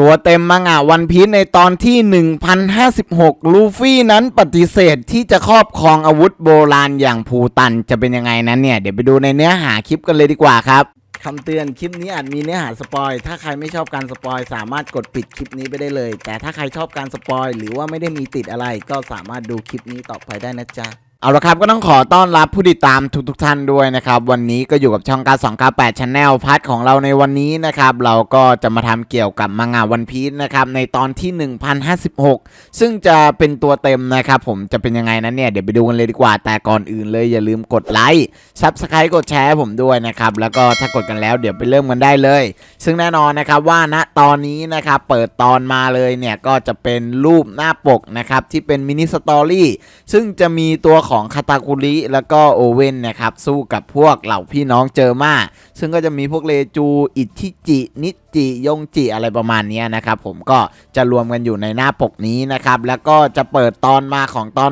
ตัวเต็มมังงะวันพีชในตอนที่ 1056 ลูฟี่นั้นปฏิเสธที่จะครอบครองอาวุธโบราณอย่างภูตันจะเป็นยังไงนั้นเนี่ย เดี๋ยวไปดูในเนื้อหาคลิปกันเลยดีกว่าครับคำเตือนคลิปนี้อาจมีเนื้อหาสปอย ถ้าใครไม่ชอบการสปอย สามารถกดปิดคลิปนี้ไปได้เลย แต่ถ้าใครชอบการสปอย หรือว่าไม่ได้มีติดอะไร ก็สามารถดูคลิปนี้ต่อไปได้นะจ๊ะ เอาละครับก็ต้องขอต้อนรับผู้ติดตามทุกๆท่านด้วยนะครับ วันนี้ก็อยู่กับช่องการ2 9 8 Channel พาร์ทของเราในวันนี้นะครับ เราก็จะมาทำเกี่ยวกับมังงะวันพีชนะครับ ในตอนที่ 1056 ซึ่งจะเป็นตัวเต็มนะครับ ผมจะเป็นยังไงนั้นเนี่ย เดี๋ยวไปดูกันเลยดีกว่า แต่ก่อนอื่นเลยอย่าลืมกดไลค์ซับสไครต์กดแชร์ผมด้วยนะครับ แล้วก็ถ้ากดกันแล้วเดี๋ยวไปเริ่มกันได้เลย ซึ่งแน่นอนนะครับว่าณตอนนี้นะครับเปิดตอนมาเลยเนี่ยก็จะเป็นรูปหน้าปกนะครับที่เป็นมินิสตอรี่ซึ่งจะมีตัวของของคาตาคุริแล้วก็โอเว่นนะครับ สู้กับพวกเหล่าพี่น้องเจอมาซึ่งก็จะมีพวกเลจู อิทิจิ นิ จิยงจิอะไรประมาณนี้นะครับผมก็จะรวมกันอยู่ในหน้าปกนี้นะครับแล้วก็จะเปิดตอนมาของตอน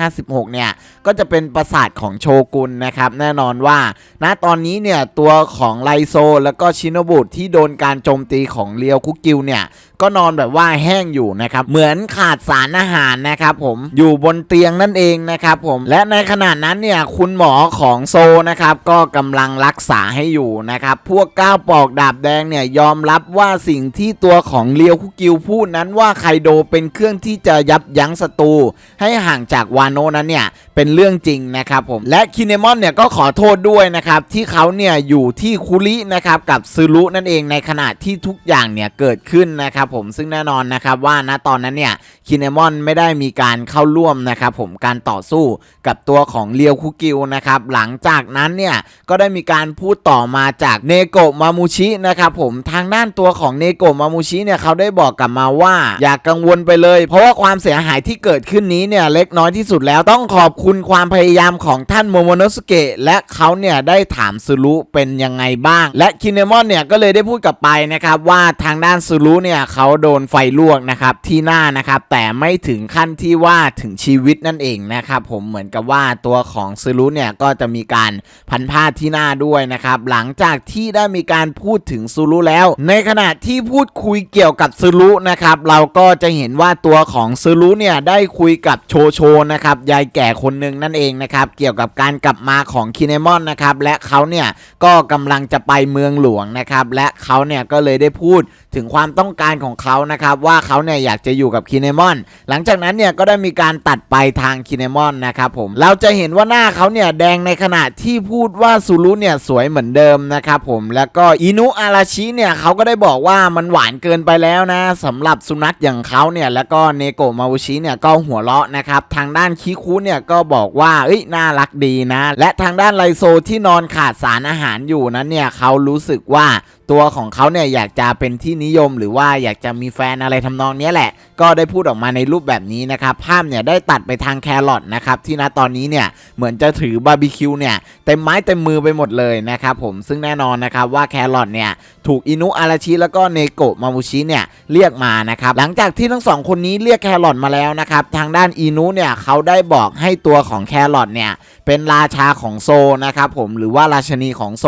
1056 เนี่ยก็จะเป็นปราสาทของโชกุนนะครับแน่นอนว่าณตอนนี้เนี่ยตัวของไลโซ แล้วก็ชินโบุที่โดนการโจมตีของเรียวคุกิวเนี่ยก็นอนแบบว่าแห้งอยู่นะครับเหมือนขาดสารอาหารนะครับผมอยู่บนเตียงนั่นเองนะครับผมและในขณะนั้นเนี่ยคุณหมอของโซนะครับก็กำลังรักษาให้อยู่นะครับพวกก้าวปอกดาบแดงเนี่ยยอมรับว่าสิ่งที่ตัวของเลียวคุกิวพูดนั้นว่าไคโดเป็นเครื่องที่จะยับยั้งศัตรูให้ห่างจากวานโนนั้นเนี่ยเป็นเรื่องจริงนะครับผมและคินเนมอนเนี่ยก็ขอโทษด้วยนะครับที่เขาเนี่ยอยู่ที่คุรินะครับกับซึรุนั่นเองในขณะที่ทุกอย่างเนี่ยเกิดขึ้นนะครับผมซึ่งแน่นอนนะครับว่าณตอนนั้นเนี่ยคินเนมอนไม่ได้มีการเข้าร่วมนะครับผมการต่อสู้กับตัวของเลียวคุกิวนะครับหลังจากนั้นเนี่ยก็ได้มีการพูดต่อมาจากเนโกะมามูชินะครับผมทางด้านตัวของเนโกะมามูชิเนี่ยเขาได้บอกกลับมาว่า อย่ากกังวลไปเลย เพราะว่าความเสียหายที่เกิดขึ้นนี้เนี่ยเล็กน้อยที่สุดแล้วต้องขอบคุณความพยายามของท่านโมโมโนสเกะและเขาเนี่ยได้ถามซูรุเป็นยังไงบ้าง และคินเนมอนเนี่ยก็เลยได้พูดกลับไปนะครับว่าทางด้านซูรุเนี่ยเขาโดนไฟลวกนะครับที่หน้านะครับแต่ไม่ถึงขั้นที่ว่าถึงชีวิตนั่นเองนะครับผมเหมือนกับว่าตัวของซูรุเนี่ยก็จะมีการพันผ้าที่หน้าด้วยนะครับหลังจากที่ได้มีการพูดถึงซูรุแล้วในขณะที่พูดคุยเกี่ยวกับซูรุนะครับ เราก็จะเห็นว่าตัวของซูรุเนี่ยได้คุยกับโชโชนะครับยายแก่คนหนึ่งนั่นเองนะครับ เกี่ยวกับการกลับมาของคินเนมอนนะครับ และเขาเนี่ยก็กำลังจะไปเมืองหลวงนะครับ และเขาเนี่ยก็เลยได้พูดถึงความต้องการของเขานะครับ ว่าเขาเนี่ยอยากจะอยู่กับคินเนมอน หลังจากนั้นเนี่ยก็ได้มีการตัดไปทางคินเนมอนนะครับผมเราจะเห็นว่าหน้าเขาเนี่ยแดงในขณะที่พูดว่าซูรุเนี่ยสวยเหมือนเดิมนะครับผมแล้วก็อินุอาราชิเนี่ยเขาาก็ได้บอกว่ามันหวานเกินไปแล้วนะสำหรับสุนัขอย่างเขาเนี่ยแล้วก็เนโกะมาวุชิเนี่ยก็หัวเราะนะครับทางด้านคิคุเนี่ยก็บอกว่าเอ้ยน่ารักดีนะ และทางด้านไลโซที่นอนขาดสารอาหารอยู่นั้นเนี่ยเขารู้สึกว่าตัวของเขาเนี่ยอยากจะเป็นที่นิยมหรือว่าอยากจะมีแฟนอะไรทำนองนี้แหละ ก็ได้พูดออกมาในรูปแบบนี้นะครับภาพเนี่ยได้ตัดไปทางแครอทนะครับที่ณตอนนี้เนี่ยเหมือนจะถือบาร์บีคิวเนี่ยเต็มไม้เต็มมือไปหมดเลยนะครับผมซึ่งแน่นอนนะครับว่าแครอทเนี่ยถูกอินุอาราชิแล้วก็เนโกะมามูชิเนี่ยเรียกมานะครับหลังจากที่ทั้งสองคนนี้เรียกแครอทมาแล้วนะครับทางด้านอีนุเนี่ยเขาได้บอกให้ตัวของแครอทเนี่ย เป็นราชาของโซนะครับผมหรือว่าราชนีของโซ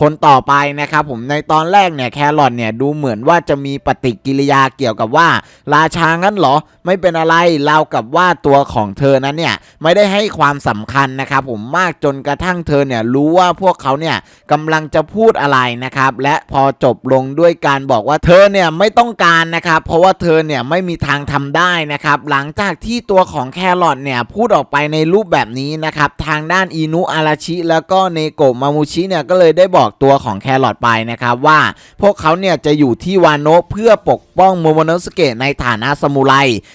คนต่อไปนะครับผมในตอนแรกเนี่ยแครอทเนี่ยดูเหมือนว่าจะมีปฏิกิริยาเกี่ยวกับว่า ราชางั้นเหรอ ไม่เป็นอะไรเล่ากับว่าตัวของเธอนั้นเนี่ยไม่ได้ให้ความสำคัญนะครับผมมากจนกระทั่งเธอเนี่ยรู้ว่าพวกเขาเนี่ยกำลังจะพูดอะไรนะครับและพอจบลงด้วยการบอกว่าเธอเนี่ยไม่ต้องการนะครับเพราะว่าเธอเนี่ยไม่มีทางทำได้นะครับหลังจากที่ตัวของแครอทเนี่ยพูดออกไปในรูปแบบนี้นะครับทางด้านอินุอาราชิ แล้วก็เนโกะมามูชิเนี่ยก็เลยได้บอกตัวของแครอทไปนะครับว่าพวกเขาเนี่ยจะอยู่ที่วานโนะเพื่อปกป้องโมโมโนสเกะในฐานะสมุไร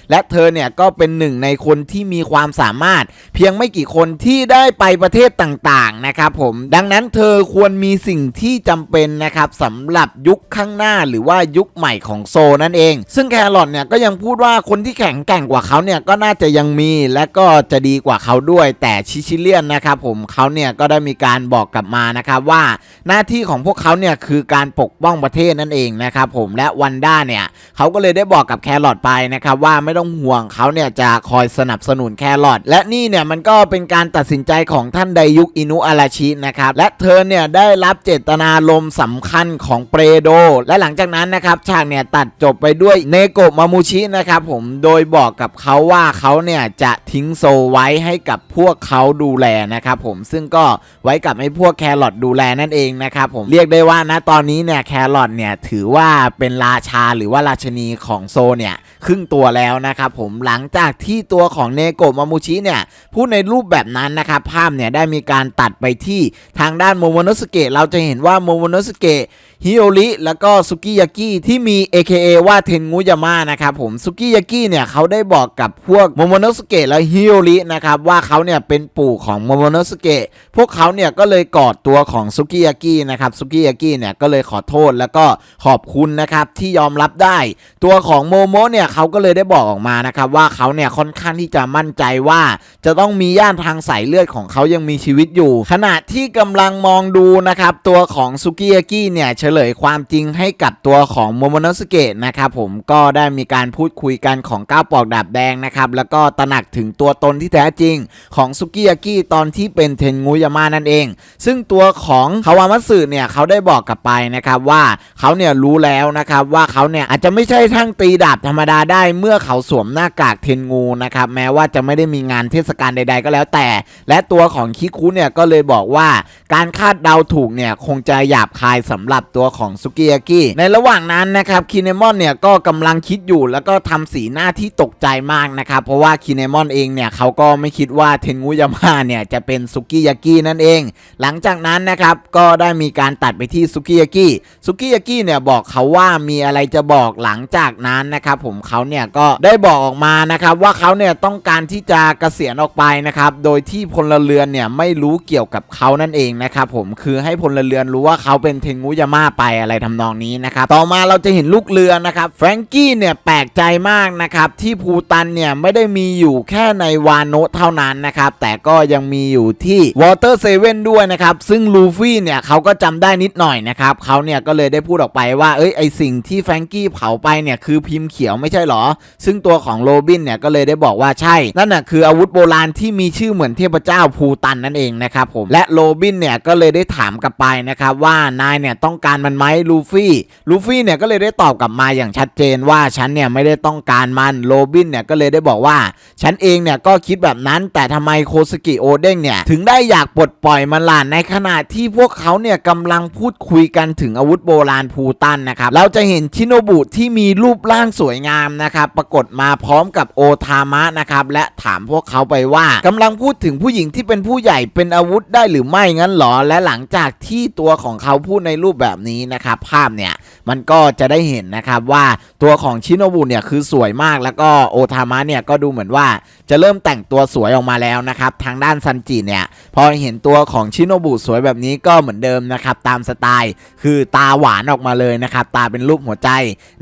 และเธอเนี่ยก็เป็นหนึ่งในคนที่มีความสามารถ เพียงไม่กี่คนที่ได้ไปประเทศต่างๆนะครับผมดังนั้นเธอควรมีสิ่งที่จำเป็นนะครับสำหรับยุคข้างหน้าหรือว่ายุคใหม่ของโซนั่นเอง ซึ่งแครอทเนี่ยก็ยังพูดว่าคนที่แข็งแกร่งกว่าเขาเนี่ยก็น่าจะยังมีและก็จะดีกว่าเขาด้วยแต่ชิชิเลียนนะครับผมเขาเนี่ยก็ได้มีการบอกกลับมานะครับว่าหน้าที่ของพวกเขาเนี่ยคือการปกป้องประเทศนั่นเองนะครับผมและวันด้าเนี่ยเขาก็เลยได้บอกกับแครอทไปนะครับว่าไม่ต้องห่วงเขาเนี่ยจะคอยสนับสนุนแครอทและนี่เนี่ยมันก็เป็นการตัดสินใจของท่านไดยุกอินุอาราชินะครับและเธอเนี่ยได้รับเจตนารมณ์สำคัญของเปรโด และหลังจากนั้นนะครับฉากเนี่ยตัดจบไปด้วยเนโกะมามูชินะครับผมโดยบอกกับเขาว่าเขาเนี่ยจะทิ้งโซไว้ให้กับพวกเขาดูแลนะครับผมซึ่งก็ไว้กับให้พวกแครอทดูแลนั่นเองนะครับผมเรียกได้ว่านะตอนนี้เนี่ยแครอทเนี่ยถือว่าเป็นราชาหรือว่าราชนีของโซเนี่ยครึ่งตัวแล้วนะครับผมหลังจากที่ตัวของเนโกะมามูชิเนี่ยพูดในรูปแบบนั้นนะครับภาพเนี่ยได้มีการตัดไปที่ทางด้านโมโมโนสเกะเราจะเห็นว่าโมโมโนสเกะ ฮิโอริแล้วก็ซุกิยากิที่มี AKA ว่าเทนงุยาม่านะครับผมซุกิยากิเนี่ยเขาได้บอกกับพวกโมโมโนสเกะและฮิโอรินะครับว่าเขาเนี่ยเป็นปู่ของโมโมโนสเกะพวกเขาเนี่ยก็เลยกอดตัวของซุกิยากินะครับซุกิยากิเนี่ยก็เลยขอโทษแล้วก็ขอบคุณนะครับที่ยอมรับได้ ตัวของโมโมเนี่ยเขาก็เลยได้บอกออกมานะครับว่าเขาเนี่ยค่อนข้างที่จะมั่นใจว่า จะต้องมีย่านทางสายเลือดของเขายังมีชีวิตอยู่ ขณะที่กำลังมองดูนะครับตัวของซุกิยากิเนี่ยเฉลยความจริงให้กับตัวของโมโมโนสเกะนะครับผมก็ได้มีการพูดคุยกันของก้าวปอกดาบแดงนะครับแล้วก็ตระหนักถึงตัวตนที่แท้จริงของซุกิยากิตอนที่เป็นเทนงุยาม่านั่นเอง ซึ่งตัวของคาวามัตสึเนี่ยเขาได้บอกกลับไปนะครับว่าเขาเนี่ยรู้แล้วนะครับว่าเขาเนี่ยอาจจะไม่ใช่ทั้งตีดาบธรรมดาได้เมื่อเขาสวมหน้ากากเทนงูนะครับแม้ว่าจะไม่ได้มีงานเทศกาลใด ๆ ก็แล้วแต่ และตัวของคิคุเนี่ยก็เลยบอกว่าการคาดเดาถูกเนี่ยคงจะหยาบคายสำหรับตัวของซุกิยากิในระหว่างนั้นนะครับคินเนมอนเนี่ยก็กำลังคิดอยู่แล้วก็ทำสีหน้าที่ตกใจมากนะครับ เพราะว่าคินเนมอนเองเนี่ยเขาก็ไม่คิดว่าเทนงูยาม่าเนี่ยจะเป็นซุกิยากินั่นเอง หลังจากนั้นนะครับก็ได้มีการตัดไปที่ซุกิยากิซุกิยากิเนี่ยบอกเขาว่ามีอะไรจะบอกหลังจากนั้นนะครับผมเขาเนี่ยก็ได้บอกออกมานะครับว่าเขาเนี่ยต้องการที่จะเกษียณออกไปนะครับ โดยที่พลเรือนเนี่ยไม่รู้เกี่ยวกับเขานั่นเองนะครับผม คือให้พลเรือนรู้ว่าเขาเป็นเทนงูยาม่าไปอะไรทำนองนี้นะครับต่อมาเราจะเห็นลูกเรือนะครับแฟรงกี้เนี่ยแปลกใจมากนะครับที่ภูตันเนี่ยไม่ได้มีอยู่แค่ในวานโนะเท่านั้นนะครับแต่ก็ยังมีอยู่ที่วอเตอร์เซเว่นด้วยนะครับซึ่งลูฟี่เนี่ยเขาก็จำได้นิดหน่อยนะครับเขาเนี่ยก็เลยได้พูดออกไปว่าเอ้ยไอสิ่งที่แฟรงกี้เผาไปเนี่ยคือพิมพ์เขียวไม่ใช่หรอ ซึ่งตัวของโรบินเนี่ยก็เลยได้บอกว่าใช่ นั่นน่ะคืออาวุธโบราณที่มีชื่อเหมือนเทพเจ้าภูตันนั่นเองนะครับผมและโรบินเนี่ยก็เลยได้ถามกลับไปนะครับว่านายเนี่ยต้องการมันไหมลูฟี่ลูฟี่เนี่ยก็เลยได้ตอบกลับมาอย่างชัดเจนว่าฉันเนี่ยไม่ได้ต้องการมันโรบินเนี่ยก็เลยได้บอกว่า ฉันเองเนี่ยก็คิดแบบนั้นแต่ทำไมโคสกิโอเด้งเนี่ยถึงได้อยากปลดปล่อยมันล่ะในขณะที่พวกเขาเนี่ยกำลังพูดคุยกันถึงอาวุธโบราณภูตันนะครับเราจะเห็นชิโนบุที่มีรูปร่างสวยงามนะครับปรากฏมาพร้อมกับโอทามะนะครับและถามพวกเขาไปว่ากำลังพูดถึงผู้หญิงที่เป็นผู้ใหญ่เป็นอาวุธได้หรือไม่งั้นหรอและหลังจากที่ตัวของเขาพูดในรูปแบบนี้นะครับภาพเนี่ยมันก็จะได้เห็นนะครับว่าตัวของชิโนบุเนี่ยคือสวยมากแล้วก็โอทามะเนี่ยก็ดูเหมือนว่าจะเริ่มแต่งตัวสวยออกมาแล้วนะครับทางด้านซันจิเนี่ยพอเห็นตัวของชิโนบุสวยแบบนี้ก็เหมือนเดิมนะครับตามสไตล์ คือตาหวานออกมาเลยนะครับตาเป็นรูปหัวใจ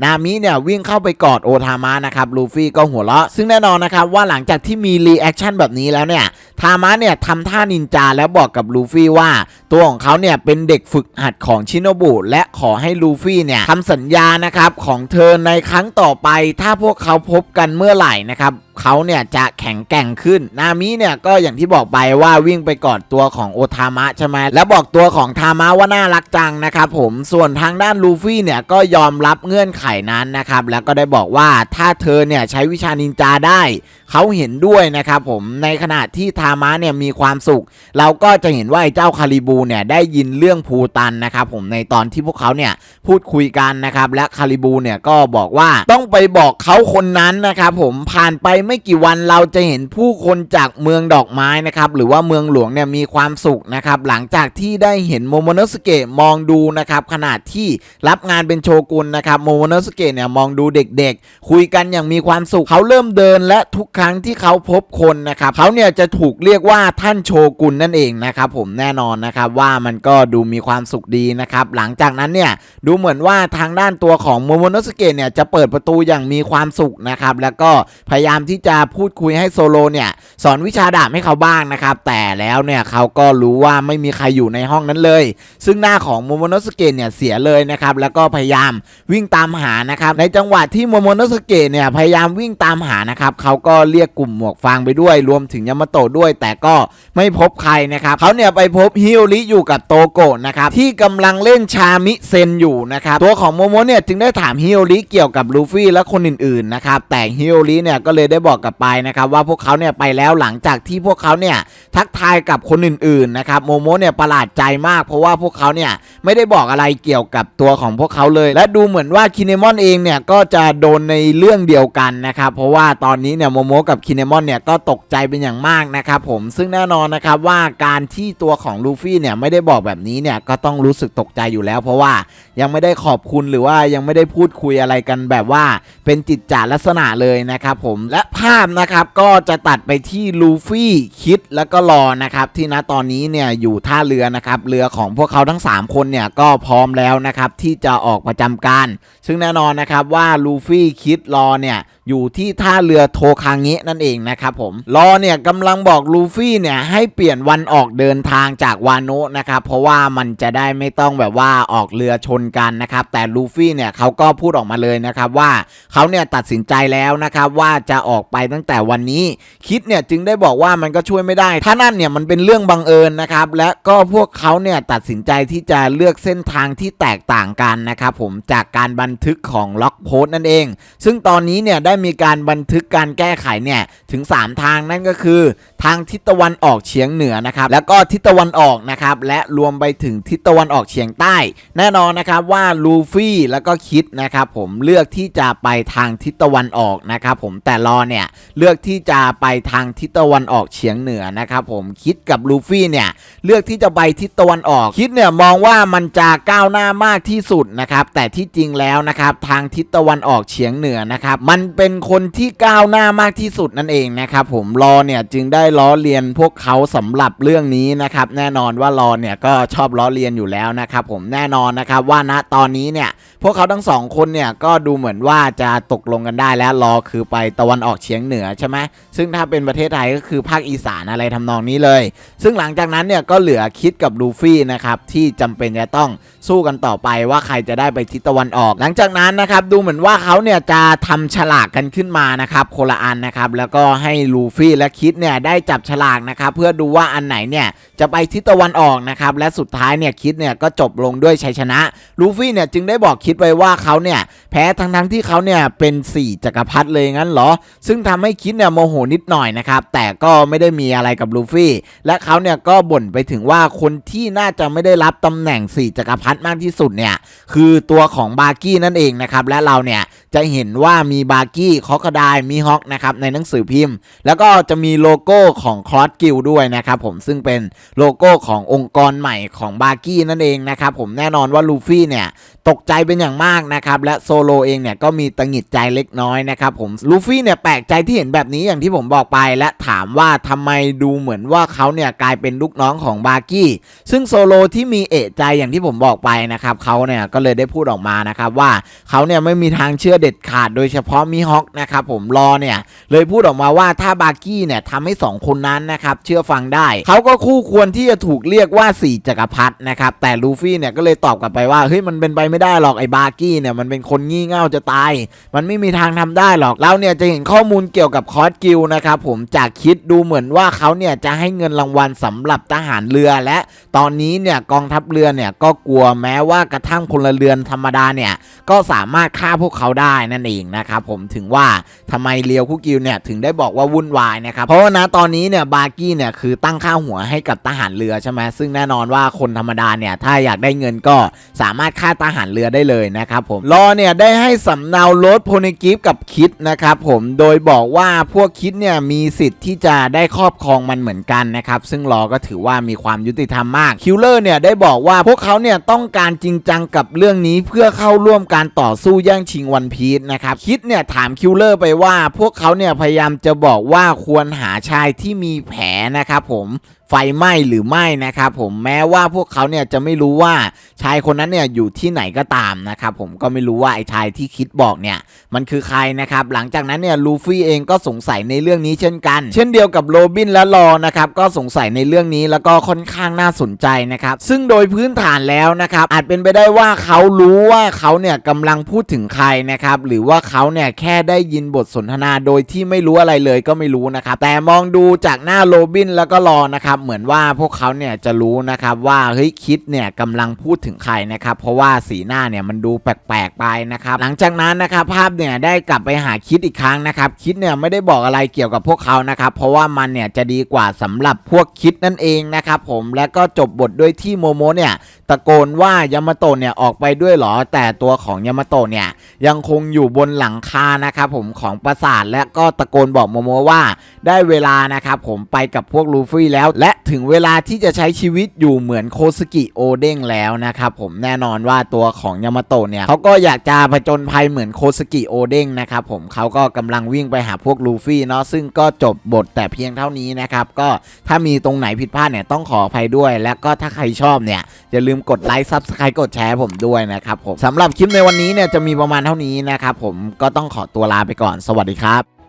นามิเนี่ยวิ่งเข้าไปกอดโอทามะนะครับลูฟี่ก็หัวเราะ ซึ่งแน่นอนนะครับว่าหลังจากที่มีรีแอคชั่นแบบนี้แล้วเนี่ยทามะเนี่ยทำท่านินจาแล้วบอกกับลูฟี่ว่า ตัวของเขาเนี่ยเป็นเด็กฝึกหัดของชิโนบุและขอให้ลูฟี่เนี่ยทำสัญญานะครับของเธอในครั้งต่อไป ถ้าพวกเขาพบกันเมื่อไหร่นะครับเขาเนี่ยจะแข็งแกร่งขึ้น นามิเนี่ยก็อย่างที่บอกไปว่าวิ่งไปกอดตัวของโอทามะใช่ไหมแล้วบอกตัวของทามะว่าน่ารักจังนะครับผมส่วนทางด้านลูฟี่เนี่ยก็ยอมรับเงื่อนไขนั้นนะครับแล้วก็ได้บอกว่าถ้าเธอเนี่ยใช้วิชานินจาได้ เขาเห็นด้วยนะครับผมในขณะที่ทามะเนี่ยมีความสุข เราก็จะเห็นว่าไอ้เจ้าคาริบูเนี่ยได้ยินเรื่องภูตันนะครับผมในตอนที่พวกเขาเนี่ยพูดคุยกันนะครับและคาริบูเนี่ยก็บอกว่าต้องไปบอกเขาคนนั้นนะครับผมผ่านไปไม่กี่วันเราจะเห็นผู้คนจากเมืองดอกไม้นะครับหรือว่าเมืองหลวงเนี่ยมีความสุขนะครับหลังจากที่ได้เห็นโมโมโนสเกะมองดูนะครับขณะที่รับงานเป็นโชกุนนะครับโมโมโนสเกะเนี่ยมองดูเด็กๆ คุยกันอย่างมีความสุขเขาเริ่มเดินและทุกครั้งที่เขาพบคนนะครับเขาเนี่ยจะถูกเรียกว่าท่านโชกุนนั่นเองนะครับผมแน่นอนนะครับว่ามันก็ดูมีความสุขดีนะครับหลังจากนั้นเนี่ยดูเหมือนว่าทางด้านตัวของโมโมโนสเกะเนี่ยจะเปิดประตูอย่างมีความสุขนะครับแล้วก็พยายามที่ที่จะพูดคุยให้โซโลเนี่ยสอนวิชาดาบให้เขาบ้างนะครับ แต่แล้วเนี่ยเขาก็รู้ว่าไม่มีใครอยู่ในห้องนั้นเลย ซึ่งหน้าของโมโมโนสเกะเนี่ยเสียเลยนะครับแล้วก็พยายามวิ่งตามหานะครับในจังหวะที่โมโมโนสเกะเนี่ยพยายามวิ่งตามหานะครับเขาก็เรียกกลุ่มหมวกฟางไปด้วย รวมถึงยามาโตะด้วย แต่ก็ไม่พบใครนะครับเขาเนี่ยไปพบฮิโอริอยู่กับโตโกะนะครับที่กำลังเล่นชามิเซนอยู่นะครับตัวของโมโมเนี่ยจึงได้ถามฮิโอริเกี่ยวกับลูฟี่และคนอื่นๆนะครับแต่ฮิโอริเนี่ยก็เลยได้บอกกลับไปนะครับว่าพวกเขาเนี่ยไปแล้วหลังจากที่พวกเขาเนี่ยทักทายกับคนอื่นๆนะครับโมโมเนี่ยประหลาดใจมาก เพราะว่าพวกเขาเนี่ยไม่ได้บอกอะไรเกี่ยวกับตัวของพวกเขาเลย และดูเหมือนว่าคินเนมอนเองเนี่ยก็จะโดนในเรื่องเดียวกันนะครับเพราะว่าตอนนี้เนี่ยโมโมกับคินเนมอนเนี่ยก็ตกใจเป็นอย่างมากนะครับผมซึ่งแน่นอนนะครับว่าการที่ตัวของลูฟี่เนี่ยไม่ได้บอกแบบนี้เนี่ยก็ต้องรู้สึกตกใจอยู่แล้ว เพราะว่ายังไม่ได้ขอบคุณหรือว่ายังไม่ได้พูดคุยอะไรกันแบบว่าเป็นจิตจาลักษณะเลยนะครับผมและภาพนะครับก็จะตัดไปที่ลูฟี่คิดแล้วก็รอนะครับที่ณตอนนี้เนี่ยอยู่ท่าเรือนะครับเรือของพวกเขาทั้ง 3 คนเนี่ยก็พร้อมแล้วนะครับที่จะออกประจำการ ซึ่งแน่นอนนะครับว่าลูฟี่คิดรอเนี่ยอยู่ที่ท่าเรือโทคางเงะนั่นเองนะครับผมรอเนี่ยกำลังบอกลูฟี่เนี่ยให้เปลี่ยนวันออกเดินทางจากวาโนะนะครับเพราะว่ามันจะได้ไม่ต้องแบบว่าออกเรือชนกันนะครับแต่ลูฟี่เนี่ยเขาก็พูดออกมาเลยนะครับว่าเขาเนี่ยตัดสินใจแล้วนะครับว่าจะออกไปตั้งแต่วันนี้คิดเนี่ยจึงได้บอกว่ามันก็ช่วยไม่ได้ ถ้านั่นเนี่ยมันเป็นเรื่องบังเอิญนะครับและก็พวกเขาเนี่ยตัดสินใจที่จะเลือกเส้นทางที่แตกต่างกันนะครับผมจากการบันทึกของล็อกโพสต์นั่นเอง ซึ่งตอนนี้เนี่ยได้มีการบันทึกการแก้ไขเนี่ยถึง 3 ทางนั่นก็คือ ทางทิศตะวันออกเฉียงเหนือนะครับแล้วก็ทิศตะวันออกนะครับและรวมไปถึงทิศตะวันออกเฉียงใต้ แน่นอนนะครับว่าลูฟี่แล้วก็คิดนะครับผมเลือกที่จะไปทางทิศตะวันออกนะครับผมแต่รอเนี่ยเลือกที่จะไปทางทิศตะวันออกเฉียงเหนือนะครับผมคิดกับลูฟี่เนี่ยเลือกที่จะไปทิศตะวันออก คิดเนี่ยมองว่ามันจะก้าวหน้ามากที่สุดนะครับแต่ที่จริงแล้วนะครับทางทิศตะวันออกเฉียงเหนือนะครับมันเป็นเป็นคนที่ก้าวหน้ามากที่สุดนั่นเองนะครับผมรอเนี่ยจึงได้ล้อเลียนพวกเขาสำหรับเรื่องนี้นะครับแน่นอนว่ารอเนี่ยก็ชอบล้อเลียนอยู่แล้วนะครับผมแน่นอนนะครับว่าณตอนนี้เนี่ยพวกเขาทั้งสองคนเนี่ยก็ดูเหมือนว่าจะตกลงกันได้แล้วรอคือไปตะวันออกเฉียงเหนือใช่ไหมซึ่งถ้าเป็นประเทศไทยก็คือภาคอีสานอะไรทำนองนี้เลย ซึ่งหลังจากนั้นเนี่ยก็เหลือคิดกับลูฟี่นะครับที่จำเป็นจะต้องสู้กันต่อไปว่าใครจะได้ไปทิศตะวันออก หลังจากนั้นนะครับดูเหมือนว่าเขาเนี่ยจะทำฉลากกันขึ้นมานะครับคนละอันนะครับแล้วก็ให้ลูฟี่และคิดเนี่ยได้จับฉลากนะครับเพื่อดูว่าอันไหนเนี่ยจะไปทิศตะวันออกนะครับและสุดท้ายเนี่ยคิดเนี่ยก็จบลงด้วยชัยชนะลูฟี่เนี่ยจึงได้บอกคิดไว้ว่าเขาเนี่ยแพ้ทั้งทั้งที่เขาเนี่ยเป็นสี่จักรพรรดิเลยงั้นเหรอ ซึ่งทำให้คิดเนี่ยโมโหนิดหน่อยนะครับแต่ก็ไม่ได้มีอะไรกับลูฟี่และเขาเนี่ยก็บ่นไปถึงว่าคนที่น่าจะไม่ได้รับตำแหน่งสี่จักรพรรดิมากที่สุดเนี่ยคือตัวของบาร์กี้นั่นเองนะครับและเราเนี่ยจะเห็นว่ามีบาร์กี้คอกระดายมีฮอกนะครับในหนังสือพิมพ์ แล้วก็จะมีโลโก้ของคลอสกิลด้วยนะครับผมซึ่งเป็นโลโก้ขององค์กรใหม่ของบาร์กี้นั่นเองนะครับผมแน่นอนว่าลูฟี่เนี่ยตกใจเป็นอย่างมากนะครับ และโซโลเองเนี่ยก็มีตังหงิดใจเล็กน้อยนะครับผมลูฟี่เนี่ยแปลกใจที่เห็นแบบนี้อย่างที่ผมบอกไป และถามว่าทำไมดูเหมือนว่าเขาเนี่ยกลายเป็นลูกน้องของบาร์กี้ ซึ่งโซโลที่มีเอะใจอย่างที่ผมบอกไปนะครับเขาเนี่ยก็เลยได้พูดออกมานะครับว่าเขาเนี่ยไม่มีทางเชื่อเด็ดขาดโดยเฉพาะมีฮอกนะครับผมรอเนี่ยเลยพูดออกมาว่าถ้าบาร์กี้เนี่ยทำให้สองคนนั้นนะครับเชื่อฟังได้เขาก็คู่ควรที่จะถูกเรียกว่าสี่จักรพรรดินะครับแต่ลูฟี่เนี่ยก็เลยตอบกลับไปว่าเฮ้ยมันเป็นไปไม่ได้หรอกไอ้บาร์กี้เนี่ยมันเป็นคนงี่เง่าจะตาย มันไม่มีทางทำได้หรอกเราเนี่ยจะเห็นข้อมูลเกี่ยวกับคอร์สกิลนะครับผมจากคิดดูเหมือนว่าเขาเนี่ยจะให้เงินรางวัลสำหรับทหารเรือและ ตอนนี้เนี่ยกองทัพเรือเนี่ยก็กลัวแม้ว่ากระทั่งพลเรือนธรรมดาเนี่ยก็สามารถฆ่าพวกเขาได้นั่นเองนะครับผมถึงว่าทำไมเลียวคุกิลเนี่ยถึงได้บอกว่าวุ่นวายนะครับเพราะว่านะตอนนี้เนี่ยบาร์กี้เนี่ยคือตั้งค่าหัวให้กับทหารเรือใช่ไหมซึ่งแน่นอนว่าคนธรรมดาเนี่ยถ้าอยากได้เงินก็สามารถฆ่าทหารเรือได้เลยนะครับผมรอเนี่ยได้ให้สำเนารดโพนิกิฟกับคิดนะครับผมโดยบอกว่าพวกคิดเนี่ยมีสิทธิ์ที่จะได้ครอบครองมันเหมือนกันนะครับซึ่งรอก็ถือว่ามีความยุติธรรมมากคิลเลอร์เนี่ยได้บอกว่าพวกเขาเนี่ยต้องการจริงจังกับเรื่องนี้เพื่อเข้าร่วมการต่อสู้แย่งชิงวันพีชนะครับคิดเนี่ยถามคิลเลอร์ไปว่าพวกเขาเนี่ยพยายามจะบอกว่าควรหาชายที่มีแผลนะครับผมไฟไหม้หรือไม่นะครับผมแม้ว่าพวกเขาเนี่ยจะไม่รู้ว่าชายคนนั้นเนี่ยอยู่ที่ไหนก็ตามนะครับผมก็ไม่รู้ว่าไอ้ชายที่คิดบอกเนี่ยมันคือใครนะครับหลังจากนั้นเนี่ยลูฟี่เองก็สงสัยในเรื่องนี้เช่นกัน เช่นเดียวกับโรบินและลอนะครับก็สงสัยในเรื่องนี้แล้วก็ค่อนข้างน่าสนใจนะครับซึ่งโดยพื้นฐานแล้วนะครับอาจเป็นไปได้ว่าเขารู้ว่าเขาเนี่ยกำลังพูดถึงใครนะครับหรือว่าเขาเนี่ยแค่ได้ยินบทสนทนาโดยที่ไม่รู้อะไรเลยก็ไม่รู้นะครับแต่มองดูจากหน้าโรบินแล้วก็ลอนะครับเหมือนว่าพวกเขาเนี่ยจะรู้นะครับว่าเฮ้ยคิดเนี่ยกำลังพูดถึงใครนะครับเพราะว่าสีหน้าเนี่ยมันดูแปลกๆไปนะครับหลังจากนั้นนะครับภาพเนี่ยได้กลับไปหาคิดอีกครั้งนะครับคิดเนี่ยไม่ได้บอกอะไรเกี่ยวกับพวกเขานะครับเพราะว่ามันเนี่ยจะดีกว่าสำหรับพวกคิดนั่นเองนะครับผมและก็จบบทด้วยที่โมโมเนี่ยตะโกนว่ายามาโตะเนี่ยออกไปด้วยเหรอ แต่ตัวของยามาโตะเนี่ยยังคงอยู่บนหลังคานะครับผมของปราสาทและก็ตะโกนบอกโมโมว่าได้เวลานะครับผมไปกับพวกลูฟี่แล้ว และถึงเวลาที่จะใช้ชีวิตอยู่เหมือนโคสกิโอเด้งแล้วนะครับผมแน่นอนว่าตัวของยามาโตะเนี่ยเขาก็อยากจะผจญภัยเหมือนโคสกิโอเด้งนะครับผมเขาก็กำลังวิ่งไปหาพวกลูฟี่เนาะซึ่งก็จบบทแต่เพียงเท่านี้นะครับก็ถ้ามีตรงไหนผิดพลาดเนี่ยต้องขออภัยด้วย และก็ถ้าใครชอบเนี่ยอย่าลืมกดไลค์ซับสไครต์กดแชร์ผมด้วยนะครับผมสำหรับคลิปในวันนี้เนี่ยจะมีประมาณเท่านี้นะครับผมก็ต้องขอตัวลาไปก่อนสวัสดีครับ